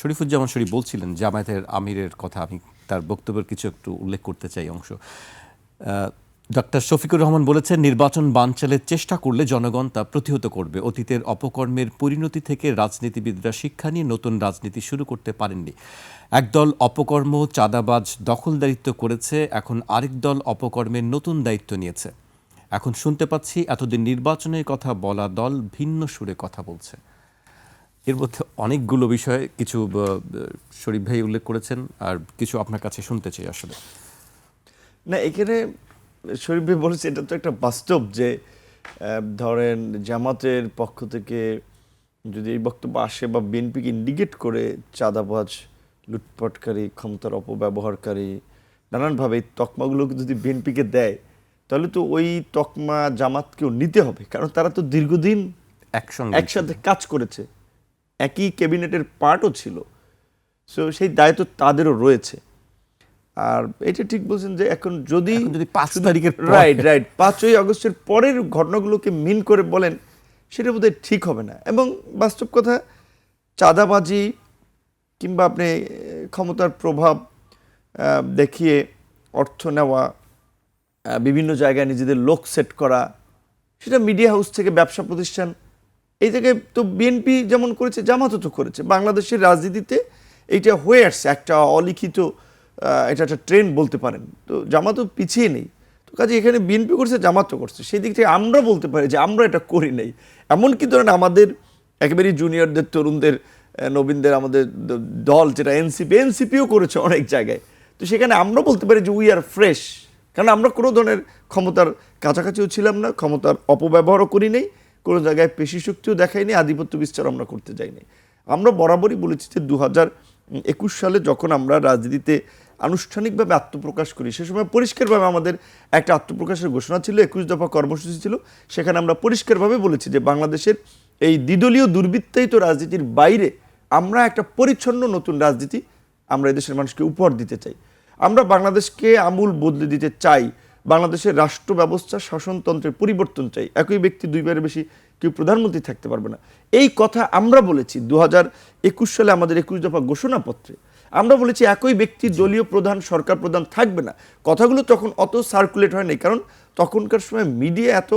শরীফুজ্জামান শরীফ বলছিলেন, জামায়াতের আমিরের কথা, আমি তার বক্তব্যের কিছু একটু উল্লেখ করতে চাই অংশ। ডক্টর শফিকুর রহমান বলেছেন, নির্বাচন বানচালের চেষ্টা করলে জনগণ তা প্রতিহত করবে। অতীতের অপকর্মের পরিণতি থেকে রাজনীতিবিদরা শিক্ষা নিয়ে নতুন রাজনীতি শুরু করতে পারেননি। একদল অপকর্ম চাঁদাবাজ দখলদারিত্ব করেছে, এখন আরেক দল অপকর্মের নতুন দায়িত্ব নিয়েছে। এখন শুনতে পাচ্ছি, এতদিন নির্বাচনের কথা বলা দল ভিন্ন সুরে কথা বলছে। এর মধ্যে অনেকগুলো বিষয়ে কিছু শরীফ ভাই উল্লেখ করেছেন আর কিছু আপনার কাছে শুনতে চাই আসলে। না এখানে শরীফ ভাই বলেছে এটা তো একটা বাস্তব যে ধরেন জামাতের পক্ষ থেকে যদি এই বক্তব্য আসে বা বিএনপিকে ইন্ডিকেট করে চাঁদাবাজ লুটপাটকারী ক্ষমতার অপব্যবহারকারী নানানভাবে এই তকমাগুলোকে যদি বিএনপিকে দেয় তাহলে তো ওই তকমা জামাতকেও নিতে হবে। কারণ তারা তো দীর্ঘদিন একসঙ্গে একসাথে কাজ করেছে। একই ক্যাবিনেটের পার্টও ছিল। সো সেই দায়িত্ব তাদেরও রয়েছে। আর এটা ঠিক বলছেন যে এখন যদি যদি পাঁচ তারিখের রাইট রাইট পাঁচই আগস্টের পরের ঘটনাগুলোকে মিন করে বলেন সেটা বোধহয় ঠিক হবে না। এবং বাস্তব কথা চাঁদাবাজি কিংবা আপনি ক্ষমতার প্রভাব দেখিয়ে অর্থ নেওয়া বিভিন্ন জায়গায় নিজেদের লোক সেট করা সেটা মিডিয়া হাউস থেকে ব্যবসা প্রতিষ্ঠান এই থেকে তো বিএনপি যেমন করেছে, জামাতও তো করেছে। বাংলাদেশের রাজনীতিতে এইটা হয়ে আসছে, একটা অলিখিত এটা একটা ট্রেন্ড বলতে পারেন। তো জামাতও পিছিয়ে নেই। তো কাজে এখানে বিএনপি করছে, জামাতও করছে। সেই দিক থেকে আমরা বলতে পারি যে আমরা এটা করি নাই। এমনকি ধরেন আমাদের একেবারেই জুনিয়রদের তরুণদের নবীনদের আমাদের দল, যেটা এনসিপি এনসিপিও করেছে অনেক জায়গায়। তো সেখানে আমরা বলতে পারি যে উই আর ফ্রেশ কারণ আমরা কোনো ধরনের ক্ষমতার কাছাকাছিও ছিলাম না, ক্ষমতার অপব্যবহারও করি নাই। কোনো জায়গায় পেশি শক্তিও দেখাইনি আধিপত্য বিস্তার আমরা করতে যাইনি। আমরা বরাবরই বলেছি যে দু একুশ সালে যখন আমরা রাজনীতিতে আনুষ্ঠানিকভাবে আত্মপ্রকাশ করি, সে সময় পরিষ্কারভাবে আমাদের একটা আত্মপ্রকাশের ঘোষণা ছিল, একুশ দফা কর্মসূচি ছিল, সেখানে আমরা পরিষ্কারভাবে বলেছি যে বাংলাদেশের এই দ্বিদলীয় দুর্বৃত্তায়িত রাজনীতির বাইরে আমরা একটা পরিচ্ছন্ন নতুন রাজনীতি আমরা এদেশের মানুষকে উপহার দিতে চাই। আমরা বাংলাদেশকে আমূল বদলে দিতে চাই। বাংলাদেশের রাষ্ট্র ব্যবস্থা শাসনতন্ত্রের পরিবর্তন চাই। একই ব্যক্তি দুইবারের বেশি কেউ প্রধানমন্ত্রী থাকতে পারবে না। এই কথা আমরা বলেছি দু হাজার একুশ সালে আমাদের একুশ দফা ঘোষণাপত্রে। আমরা বলেছি একই ব্যক্তি দলীয় প্রধান সরকার প্রধান থাকবে না। কথাগুলো তখন অত সার্কুলেট হয়নি কারণ তখনকার সময় মিডিয়া এত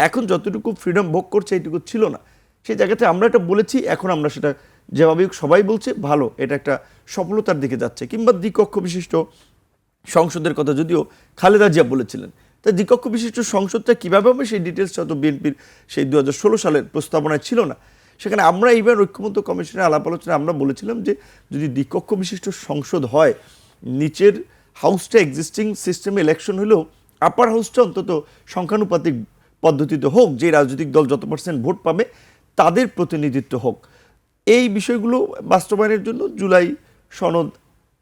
এখন যতটুকু ফ্রিডম ভোগ করছে এইটুকু ছিল না। সেই জায়গাতে আমরা এটা বলেছি এখন আমরা সেটা যেভাবে সবাই বলছে ভালো এটা একটা সফলতার দিকে যাচ্ছে। কিংবা দ্বিকক্ষ বিশিষ্ট সংসদের কথা যদিও খালেদা জিয়া বলেছিলেন। তাই দ্বিকক্ষ বিশিষ্ট সংসদটা কীভাবে হবে সেই ডিটেলস তো বিএনপির সেই দু হাজার ষোলো সালের প্রস্তাবনায় ছিল না। সেখানে আমরা এইবার ঐক্যমত্য কমিশনের আলাপ আলোচনায় আমরা বলেছিলাম যে যদি দ্বিকক্ষ বিশিষ্ট সংসদ হয়, নিচের হাউসটা এক্সিস্টিং সিস্টেমে ইলেকশন হলেও আপার হাউসটা অন্তত সংখ্যানুপাতিক পদ্ধতিতে হোক, যে রাজনৈতিক দল যত পার্সেন্ট ভোট পাবে তাদের প্রতিনিধিত্ব হোক। এই বিষয়গুলো বাস্তবায়নের জন্য জুলাই সনদ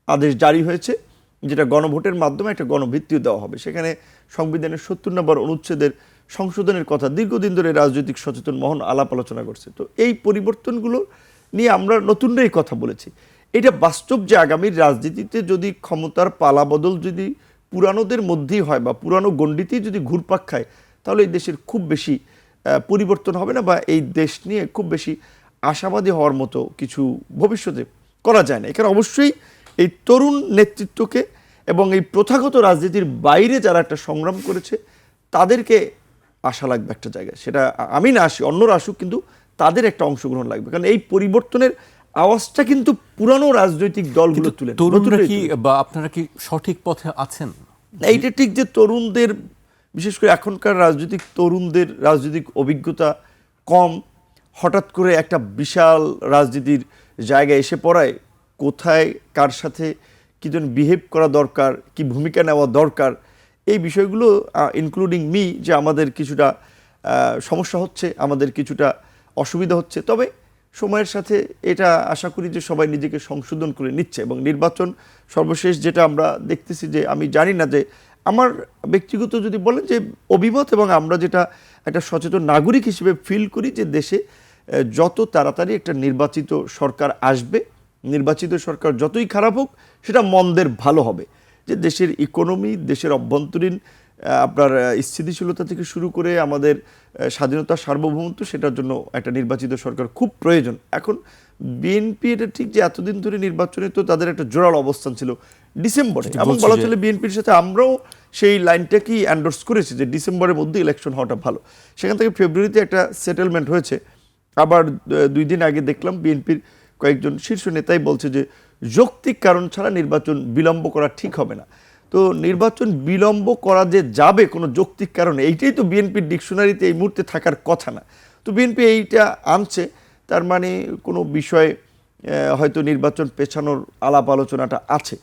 আদেশ জারি হয়েছে। যেটা গণভোটের মাধ্যমে একটা গণভিত্তিও দেওয়া হবে। সেখানে সংবিধানের সত্তর নম্বর অনুচ্ছেদের সংশোধনের কথা দীর্ঘদিন ধরে রাজনৈতিক সচেতন মহন আলাপ আলোচনা করছে। তো এই পরিবর্তনগুলো নিয়ে আমরা নতুনরাই কথা বলেছি। এটা বাস্তব যে আগামীর রাজনীতিতে যদি ক্ষমতার পালাবদল যদি পুরানোদের মধ্যেই হয় বা পুরানো গণ্ডিতেই যদি ঘুরপাক খায়, তাহলে এই দেশের খুব বেশি পরিবর্তন হবে না বা এই দেশ নিয়ে খুব বেশি আশাবাদী হওয়ার মতো কিছু ভবিষ্যতে করা যায় না। এখানে অবশ্যই এই তরুণ নেতৃত্বকে এবং এই প্রথাগত রাজনীতির বাইরে যারা একটা সংগ্রাম করেছে তাদেরকে আশা লাগবে একটা জায়গায়। সেটা আমি না আসি অন্যরা আসুক কিন্তু তাদের একটা অংশগ্রহণ লাগবে। কারণ এই পরিবর্তনের আওয়াজটা কিন্তু পুরানো রাজনৈতিক দলগুলো তুলে তরুণরা কি বা আপনারা কি সঠিক পথে আছেন? এইটা ঠিক যে তরুণদের বিশেষ করে এখনকার রাজনৈতিক তরুণদের রাজনৈতিক অভিজ্ঞতা কম হঠাৎ করে একটা বিশাল রাজনীতির জায়গায় এসে পড়ায় কোথায়, কার সাথে কী জন বিহেভ করা দরকার, কি ভূমিকা নেওয়া দরকার, এই বিষয়গুলো ইনক্লুডিং মি যে আমাদের কিছুটা সমস্যা হচ্ছে, আমাদের কিছুটা অসুবিধা হচ্ছে। তবে সময়ের সাথে এটা আশা করি যে সবাই নিজেকে সংশোধন করে নিচ্ছে এবং নির্বাচন সর্বশেষ যেটা আমরা দেখতেছি যে, আমি জানি না যে, আমার ব্যক্তিগত যদি বলেন যে, অভিমত এবং আমরা যেটা একটা সচেতন নাগরিক হিসেবে ফিল করি যে, দেশে যত তাড়াতাড়ি একটা নির্বাচিত সরকার আসবে নির্বাচিত সরকার যতই খারাপ হোক সেটা মন্দের ভালো হবে। যে দেশের ইকোনমি দেশের অভ্যন্তরীণ আপনার স্থিতিশীলতা থেকে শুরু করে আমাদের স্বাধীনতা সার্বভৌমত্ব সেটার জন্য একটা নির্বাচিত সরকার খুব প্রয়োজন। এখন বিএনপি এটা ঠিক যে এতদিন ধরে নির্বাচনে তো তাদের একটা জোরাল অবস্থান ছিল ডিসেম্বরে। এবং বলা চলে বিএনপির সাথে আমরাও সেই লাইনটাকেই অ্যান্ডোর্স করেছি যে ডিসেম্বরের মধ্যে ইলেকশন হওয়াটা ভালো। সেখান থেকে ফেব্রুয়ারিতে একটা সেটেলমেন্ট হয়েছে। আবার দুই দিন আগে দেখলাম বিএনপির কয়েকজন শীর্ষ নেতাই বলছে যে যৌক্তিক কারণ ছাড়া নির্বাচন বিলম্ব করা ঠিক হবে না। তো নির্বাচন বিলম্ব করা যে যাবে কোনো যৌক্তিক কারণে, এইটাই তো বিএনপির ডিকশনারিতে এই মুহূর্তে থাকার কথা না। তো বিএনপি এইটা আনছে, তার মানে কোনো বিষয়ে হয়তো নির্বাচন পেছানোর আলাপ আলোচনাটা আছে।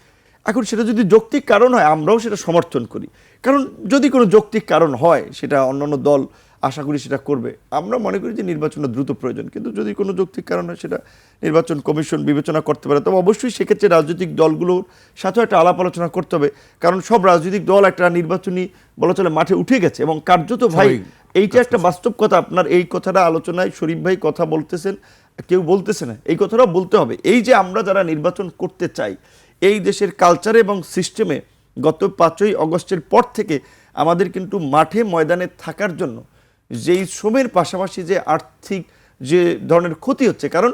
এখন সেটা যদি যৌক্তিক কারণ হয়, আমরাও সেটা সমর্থন করি। কারণ যদি কোনো যৌক্তিক কারণ হয়, সেটা অন্যান্য দল আশা করি সেটা করবে। আমরা মনে করি যে নির্বাচনের দ্রুত প্রয়োজন। কিন্তু যদি কোনো যৌক্তিক কারণে সেটা নির্বাচন কমিশন বিবেচনা করতে পারে তবে অবশ্যই সেক্ষেত্রে রাজনৈতিক দলগুলোর সাথেও একটা আলাপ আলোচনা করতে হবে। কারণ সব রাজনৈতিক দল একটা নির্বাচনী বলা চলে মাঠে উঠে গেছে এবং কার্যত ভাই এইটা একটা বাস্তব কথা। আপনার এই কথাটা আলোচনায় শরীফ ভাই কথা বলতেছেন কেউ বলতেছে না। এই কথাটাও বলতে হবে। এই যে আমরা যারা নির্বাচন করতে চাই এই দেশের কালচারে এবং সিস্টেমে গত পাঁচই অগস্টের পর থেকে আমাদের কিন্তু মাঠে ময়দানে থাকার জন্য যেই শ্রমের পাশাপাশি যে আর্থিক যে ধরনের ক্ষতি হচ্ছে, কারণ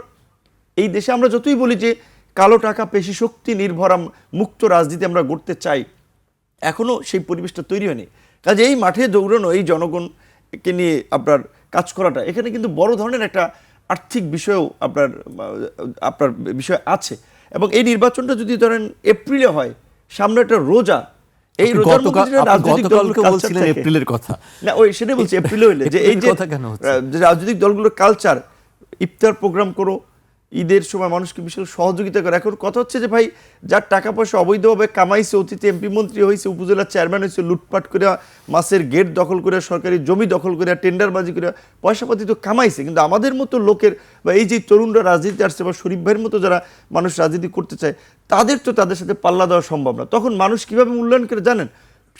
এই দেশে আমরা যতই বলি যে কালো টাকা, পেশি শক্তি নির্ভর মুক্ত রাজনীতি আমরা গড়তে চাই এখনও সেই পরিবেশটা তৈরি হয়নি। কাজে এই মাঠে দৌড়ানো এই জনগণকে নিয়ে আপনার কাজ করাটা, এখানে কিন্তু বড় ধরনের একটা আর্থিক বিষয়েও আপনার আপনার বিষয় আছে। এবং এই নির্বাচনটা যদি ধরেন এপ্রিলে হয়, সামনে একটা রোজা এই বলছিলেন এপ্রিলের কথা। না ওই সেটাই বলছি এপ্রিলে হইলে যে এই যে রাজনৈতিক দলগুলোর কালচার ইফতার প্রোগ্রাম করো ঈদের সময় মানুষকে বিশাল সহযোগিতা করে। এখন কথা হচ্ছে যে ভাই যার টাকা পয়সা অবৈধভাবে কামাইছে অতীতে এমপি মন্ত্রী হয়েছে উপজেলার চেয়ারম্যান হয়েছে লুটপাট করে মাসের গেট দখল করে সরকারি জমি দখল করে টেন্ডারবাজি করে পয়সাপাতি তো কামাইছে কিন্তু আমাদের মতো লোকের বা এই যে তরুণরা রাজনীতি আসছে বা শরীফ ভাইয়ের মতো যারা মানুষ রাজনীতি করতে চায়, তাদের তো তাদের সাথে পাল্লা দেওয়া সম্ভব না। তখন মানুষ কীভাবে মূল্যায়ন করে জানেন?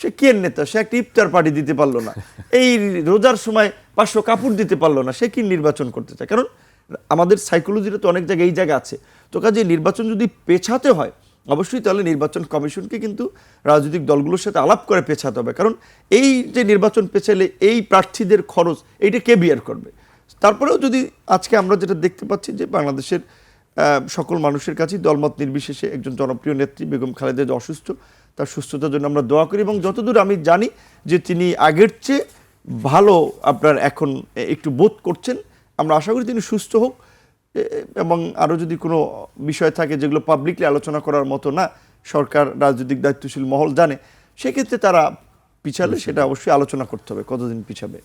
সে কে নেতা? সে একটা ইফতার পার্টি দিতে পারল না। এই রোজার সময় পাঁচশো কাপড় দিতে পারল না। সে কি নির্বাচন করতে চায়? কারণ আমাদের সাইকোলজিটা তো অনেক জায়গায় এই জায়গা আছে। তো কাজে নির্বাচন যদি পেছাতে হয়, অবশ্যই তাহলে নির্বাচন কমিশনকে কিন্তু রাজনৈতিক দলগুলোর সাথে আলাপ করে পেছাতে হবে। কারণ এই যে নির্বাচন পেছালে এই প্রার্থীদের খরচ, এইটা কে বিয়ার করবে? তারপরেও যদি আজকে আমরা যেটা দেখতে পাচ্ছি যে বাংলাদেশের সকল মানুষের কাছেই দলমত নির্বিশেষে একজন জনপ্রিয় নেত্রী বেগম খালেদা যে অসুস্থ। তার সুস্থতার জন্য আমরা দোয়া করি এবং যতদূর আমি জানি যে তিনি আগের চেয়ে ভালো আপনার এখন একটু বোধ করছেন। আমরা আশা করি তিনি সুস্থ হোক। এবং আরও যদি কোনো বিষয় থাকে যেগুলো পাবলিকলি আলোচনা করার মতো না সরকার রাজনৈতিক দায়িত্বশীল মহল জানে সেক্ষেত্রে তারা পিছালে সেটা অবশ্যই আলোচনা করতে হবে কতদিন পিছাবে।